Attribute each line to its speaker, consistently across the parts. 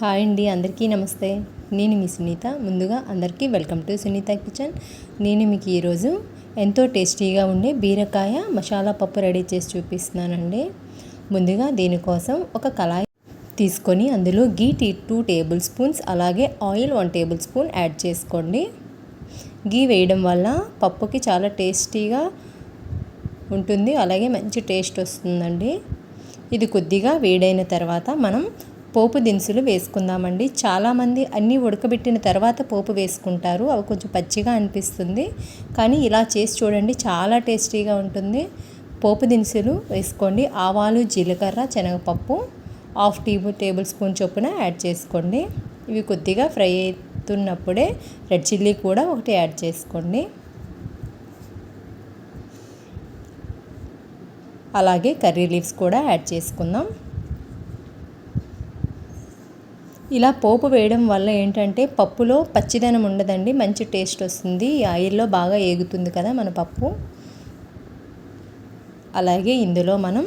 Speaker 1: Hi అండి అందరికీ నమస్తే. నేను మీ సునీత. ముందుగా అందరికీ వెల్కమ్ టు సునీత కిచెన్. నేను మీకు ఈరోజు ఎంతో టేస్టీగా ఉండే బీరకాయ మసాలా పప్పు రెడీ చేసి చూపిస్తున్నానండి. ముందుగా దీనికోసం ఒక కళాయి తీసుకొని అందులో ghee tea two tablespoons అలాగే oil one tablespoon add చేసుకోండి. గీ వేయడం వల్ల పప్పుకి చాలా టేస్టీగా ఉంటుంది అలాగే మంచి టేస్ట్ వస్తుందండి. ఇది కొద్దిగా వేడైన తర్వాత మనం పోపు దినుసులు వేసుకుందామండి. చాలామంది అన్నీ ఉడకబెట్టిన తర్వాత పోపు వేసుకుంటారు. అవి కొంచెం పచ్చిగా అనిపిస్తుంది. కానీ ఇలా చేసి చూడండి చాలా టేస్టీగా ఉంటుంది. పోపు దినుసులు వేసుకోండి. ఆవాలు జీలకర్ర శనగపప్పు హాఫ్ టీ టేబుల్ స్పూన్ చొప్పున యాడ్ చేసుకోండి. ఇవి కొద్దిగా ఫ్రై అవుతున్నప్పుడే రెడ్ చిల్లీ కూడా ఒకటి యాడ్ చేసుకోండి. అలాగే కర్రీ లీవ్స్ కూడా యాడ్ చేసుకుందాం. ఇలా పోపు వేయడం వల్ల ఏంటంటే పప్పులో పచ్చిదనం ఉండదండి మంచి టేస్ట్ వస్తుంది. ఈ ఆయిల్లో బాగా ఏగుతుంది కదా మన పప్పు. అలాగే ఇందులో మనం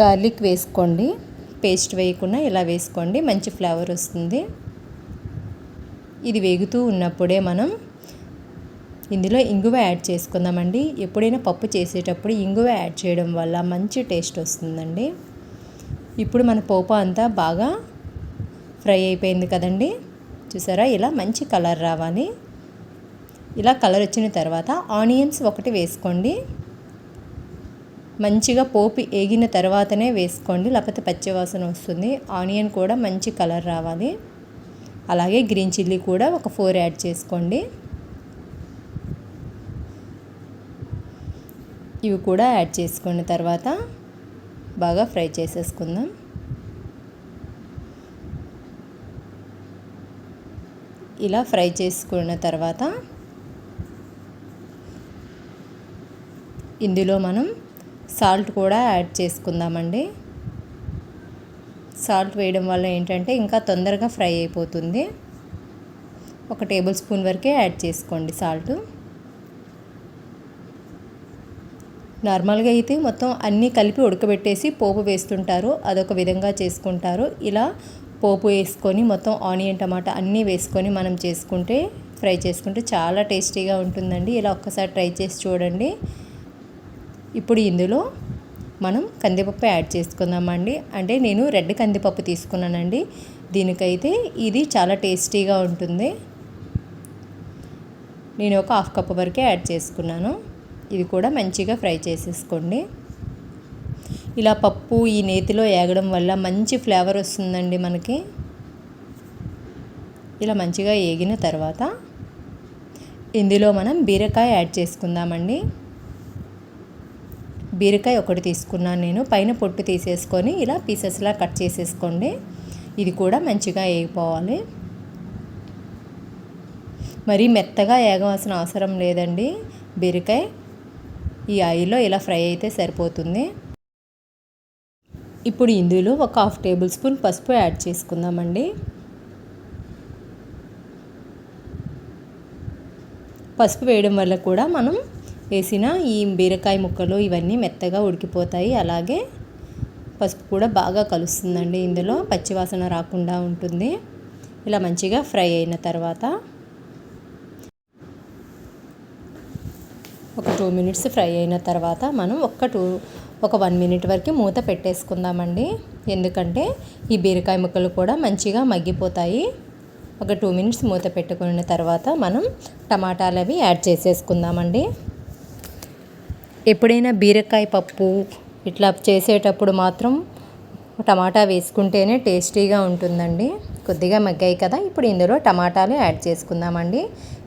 Speaker 1: గార్లిక్ వేసుకోండి. పేస్ట్ వేయకుండా ఇలా వేసుకోండి మంచి ఫ్లేవర్ వస్తుంది. ఇది వేగుతూ ఉన్నప్పుడే మనం ఇందులో ఇంగువ యాడ్ చేసుకుందామండి. ఎప్పుడైనా పప్పు చేసేటప్పుడు ఇంగువ యాడ్ చేయడం వల్ల మంచి టేస్ట్ వస్తుందండి. ఇప్పుడు మన పోపు అంతా బాగా ఫ్రై అయిపోయింది కదండి. చూసారా? ఇలా మంచి కలర్ రావాలి. ఇలా కలర్ వచ్చిన తర్వాత ఆనియన్స్ ఒకటి వేసుకోండి. మంచిగా పోపు ఏగిన తర్వాతనే వేసుకోండి. లేకపోతే పచ్చివాసన వస్తుంది. ఆనియన్ కూడా మంచి కలర్ రావాలి. అలాగే గ్రీన్ చిల్లీ కూడా ఒక ఫోర్ యాడ్ చేసుకోండి. ఇవి కూడా యాడ్ చేసుకున్న తర్వాత. బాగా ఫ్రై చేసేసుకుందాం. ఇలా ఫ్రై చేసుకున్న తర్వాత ఇందులో మనం సాల్ట్ కూడా యాడ్ చేసుకుందామండి. సాల్ట్ వేయడం వల్ల ఏంటంటే ఇంకా తొందరగా ఫ్రై అయిపోతుంది. ఒక టేబుల్ స్పూన్ వరకే యాడ్ చేసుకోండి సాల్ట్. నార్మల్గా అయితే మొత్తం అన్నీ కలిపి ఉడకబెట్టేసి పోపు వేస్తుంటారు అదొక విధంగా చేసుకుంటారు. ఇలా పోపు వేసుకొని మొత్తం ఆనియన్ టమాటా అన్నీ వేసుకొని మనం చేసుకుంటే ఫ్రై చేసుకుంటే చాలా టేస్టీగా ఉంటుందండి. ఇలా ఒక్కసారి ట్రై చేసి చూడండి. ఇప్పుడు ఇందులో మనం కందిపప్పు యాడ్ చేసుకుందామండి. అంటే నేను రెడ్ కందిపప్పు తీసుకున్నానండి. దీనికైతే ఇది చాలా టేస్టీగా ఉంటుంది. నేను ఒక హాఫ్ కప్ వరకే యాడ్ చేసుకున్నాను. ఇది కూడా మంచిగా ఫ్రై చేసేసుకోండి. ఇలా పప్పు ఈ నేతిలో ఏగడం వల్ల మంచి ఫ్లేవర్ వస్తుందండి మనకి. ఇలా మంచిగా ఏగిన తర్వాత ఇందులో మనం బీరకాయ యాడ్ చేసుకుందామండి. బీరకాయ ఒకటి తీసుకున్నాను నేను. పైన పొట్టు తీసేసుకొని ఇలా పీసెస్లా కట్ చేసేసుకోండి. ఇది కూడా మంచిగా వేగిపోవాలి మరీ మెత్తగా ఏగవలసిన అవసరం లేదండి. బీరకాయ ఈ ఆయిల్లో ఇలా ఫ్రై అయితే సరిపోతుంది. ఇప్పుడు ఇందులో ఒక హాఫ్ టేబుల్ స్పూన్ పసుపు యాడ్ చేసుకుందామండి. పసుపు వేయడం వల్ల కూడా మనం వేసిన ఈ బీరకాయ ముక్కలు ఇవన్నీ మెత్తగా ఉడికిపోతాయి. అలాగే పసుపు కూడా బాగా కలుస్తుందండి ఇందులో. పచ్చివాసన రాకుండా ఉంటుంది. ఇలా మంచిగా ఫ్రై అయిన తర్వాత ఒక టూ మినిట్స్ ఫ్రై అయిన తర్వాత మనం ఒక్క టూ ఒక వన్ మినిట్ వరకు మూత పెట్టేసుకుందామండి. ఎందుకంటే ఈ బీరకాయ ముక్కలు కూడా మంచిగా మగ్గిపోతాయి. ఒక టూ మినిట్స్ మూత పెట్టుకున్న తర్వాత మనం టమాటాలు అవి యాడ్ చేసేసుకుందామండి. ఎప్పుడైనా బీరకాయ పప్పు ఇట్లా చేసేటప్పుడు మాత్రం టమాటా వేసుకుంటేనే టేస్టీగా ఉంటుందండి. కొద్దిగా మగ్గాయి కదా ఇప్పుడు ఇందులో టమాటాలు యాడ్ చేసుకుందామండి.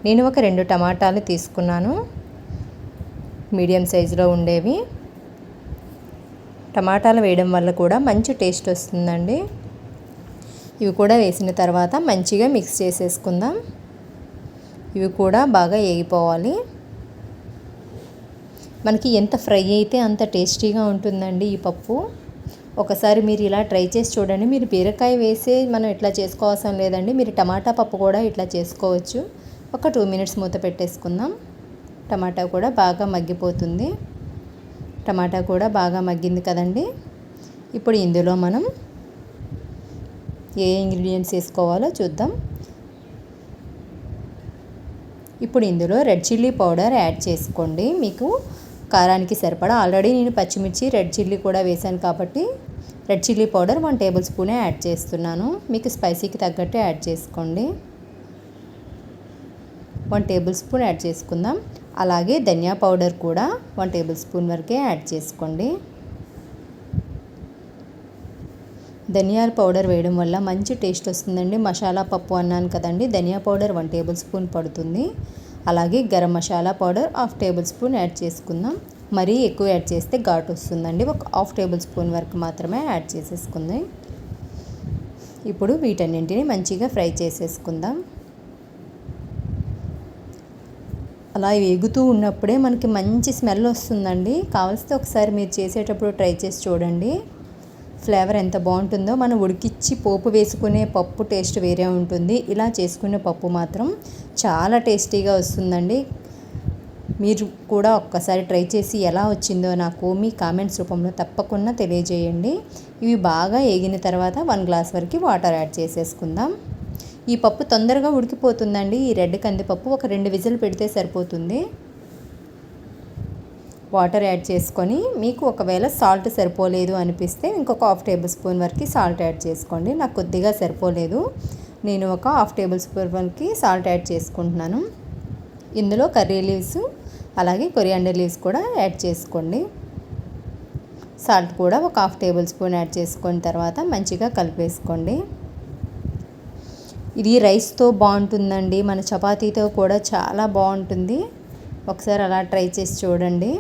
Speaker 1: నేను ఒక రెండు టమాటాలు తీసుకున్నాను. మీడియం సైజులో ఉండేవి. టమాటాలు వేయడం వల్ల కూడా మంచి టేస్ట్ వస్తుందండి. ఇవి కూడా వేసిన తర్వాత మంచిగా మిక్స్ చేసేసుకుందాం. ఇవి కూడా బాగా వేగిపోవాలి మనకి ఎంత ఫ్రై అయితే అంత టేస్టీగా ఉంటుందండి ఈ పప్పు. ఒకసారి మీరు ఇలా ట్రై చేసి చూడండి. మీరు బీరకాయ వేసి మనం ఇట్లా చేసుకోవాల్సిన లేదండి. మీరు టమాటా పప్పు కూడా ఇట్లా చేసుకోవచ్చు. ఒక టూ మినిట్స్ మూత పెట్టేసుకుందాం. టమాటా కూడా బాగా మగ్గిపోతుంది. టమాటా కూడా బాగా మగ్గింది కదండి. ఇప్పుడు ఇందులో మనం ఏ ఇంగ్రీడియంట్స్ వేసుకోవాలో చూద్దాం. ఇప్పుడు ఇందులో రెడ్ చిల్లీ పౌడర్ యాడ్ చేసుకోండి. మీకు కారానికి సరిపడా ఆల్రెడీ నేను పచ్చిమిర్చి రెడ్ చిల్లీ కూడా వేశాను కాబట్టి red chilli powder one table స్పూనే add చేస్తున్నాను. మీకు స్పైసీకి తగ్గట్టు యాడ్ చేసుకోండి. వన్ టేబుల్ స్పూన్ యాడ్ చేసుకుందాం. అలాగే ధనియా పౌడర్ కూడా వన్ టేబుల్ స్పూన్ వరకే యాడ్ చేసుకోండి. ధనియాల పౌడర్ వేయడం వల్ల మంచి టేస్ట్ వస్తుందండి. మసాలా పప్పు అన్నాను కదండి ధనియా పౌడర్ వన్ టేబుల్ స్పూన్ పడుతుంది. అలాగే garam masala powder half tablespoon add చేసుకుందాం. మరీ ఎక్కువ యాడ్ చేస్తే ఘాటు వస్తుందండి. ఒక హాఫ్ టేబుల్ స్పూన్ వరకు మాత్రమే యాడ్ చేసేసుకుంది. ఇప్పుడు వీటన్నింటిని మంచిగా ఫ్రై చేసేసుకుందాం. అలా వేగుతూ ఉన్నప్పుడే మనకి మంచి స్మెల్ వస్తుందండి. కావలిస్తే ఒకసారి మీరు చేసేటప్పుడు ట్రై చేసి చూడండి. ఫ్లేవర్ ఎంత బాగుంటుందో. మనం ఉడికిచ్చి పోపు వేసుకునే పప్పు టేస్ట్ వేరే ఉంటుంది. ఇలా చేసుకునే పప్పు మాత్రం చాలా టేస్టీగా వస్తుందండి. మీరు కూడా ఒక్కసారి ట్రై చేసి ఎలా వచ్చిందో నాకు మీ కామెంట్స్ రూపంలో తప్పకుండా తెలియజేయండి. ఇవి బాగా ఏగిన తర్వాత వన్ గ్లాస్ వరకు వాటర్ యాడ్ చేసేసుకుందాం. ఈ పప్పు తొందరగా ఉడికిపోతుందండి. ఈ రెడ్ కందిపప్పు ఒక రెండు విజిల్ పెడితే సరిపోతుంది. వాటర్ యాడ్ చేసుకొని మీకు ఒకవేళ సాల్ట్ సరిపోలేదు అనిపిస్తే ఇంకొక హాఫ్ టేబుల్ స్పూన్ వరకు సాల్ట్ యాడ్ చేసుకోండి. నాకు కొద్దిగా సరిపోలేదు. నేను ఒక హాఫ్ టేబుల్ స్పూన్ వరకు సాల్ట్ యాడ్ చేసుకుంటున్నాను. ఇందులో కర్రీ లీవ్స్ అలాగే కొరియాండర్ లీవ్స్ కూడా యాడ్ చేసుకోండి. సాల్ట్ కూడా ఒక హాఫ్ టేబుల్ స్పూన్ యాడ్ చేసుకున్న తర్వాత మంచిగా కలిపేసుకోండి. ఇది రైస్తో బాగుంటుందండి. మన చపాతీతో కూడా చాలా బాగుంటుంది. ఒకసారి అలా ట్రై చేసి చూడండి.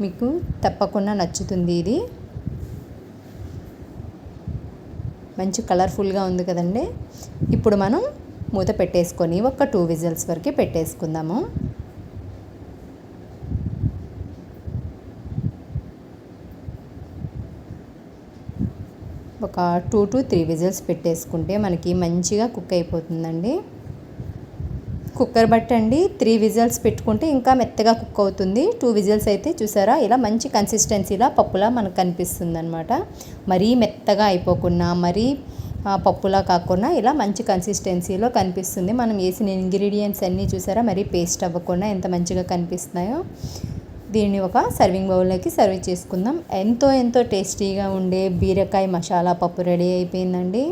Speaker 1: మీకు తప్పకుండా నచ్చుతుంది ఇది. మంచి కలర్ఫుల్గా ఉంది కదండి. ఇప్పుడు మనం మూత పెట్టేసుకొని ఒక టూ విజిల్స్ వరకు పెట్టేసుకుందాము. ఒక టూ టు త్రీ విజిల్స్ పెట్టేసుకుంటే మనకి మంచిగా కుక్ అయిపోతుందండి. కుక్కర్ బట్టండి త్రీ విజిల్స్ పెట్టుకుంటే ఇంకా మెత్తగా కుక్ అవుతుంది. టూ విజిల్స్ అయితే చూసారా ఇలా మంచి కన్సిస్టెన్సీలా పప్పులా మనకు కనిపిస్తుంది అనమాట మరీ మెత్తగా అయిపోకుండా మరీ పప్పులా కాకుండా ఇలా మంచి కన్సిస్టెన్సీలో కనిపిస్తుంది. మనం వేసిన ఇంగ్రీడియంట్స్ అన్నీ చూసారా మరీ పేస్ట్ అవ్వకుండా ఎంత మంచిగా కనిపిస్తున్నాయో. దీన్ని ఒక సర్వింగ్ బౌల్లోకి సర్వ్ చేసుకుందాం. ఎంతో ఎంతో టేస్టీగా ఉండే బీరకాయ మసాలా పప్పు రెడీ అయిపోయిందండి.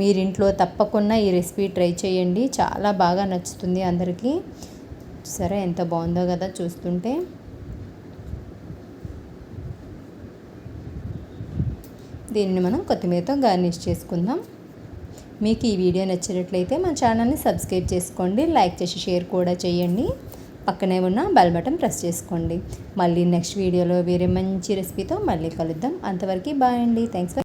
Speaker 1: మీరింట్లో తప్పకుండా ఈ రెసిపీ ట్రై చేయండి. చాలా బాగా నచ్చుతుంది అందరికీ. సరే ఎంత బాగుందో కదా చూస్తుంటే. దీన్ని మనం కొత్తిమీరతో గార్నిష్ చేసుకుందాం. మీకు ఈ వీడియో నచ్చినట్లయితే మా ఛానల్ని సబ్స్క్రైబ్ చేసుకోండి. లైక్ చేసి షేర్ కూడా చేయండి. పక్కనే ఉన్న బెల్ బటన్ ప్రెస్ చేసుకోండి. మళ్ళీ నెక్స్ట్ వీడియోలో వేరే మంచి రెసిపీతో మళ్ళీ కలుద్దాం. అంతవరకు బాయ్ అండి. Thanks for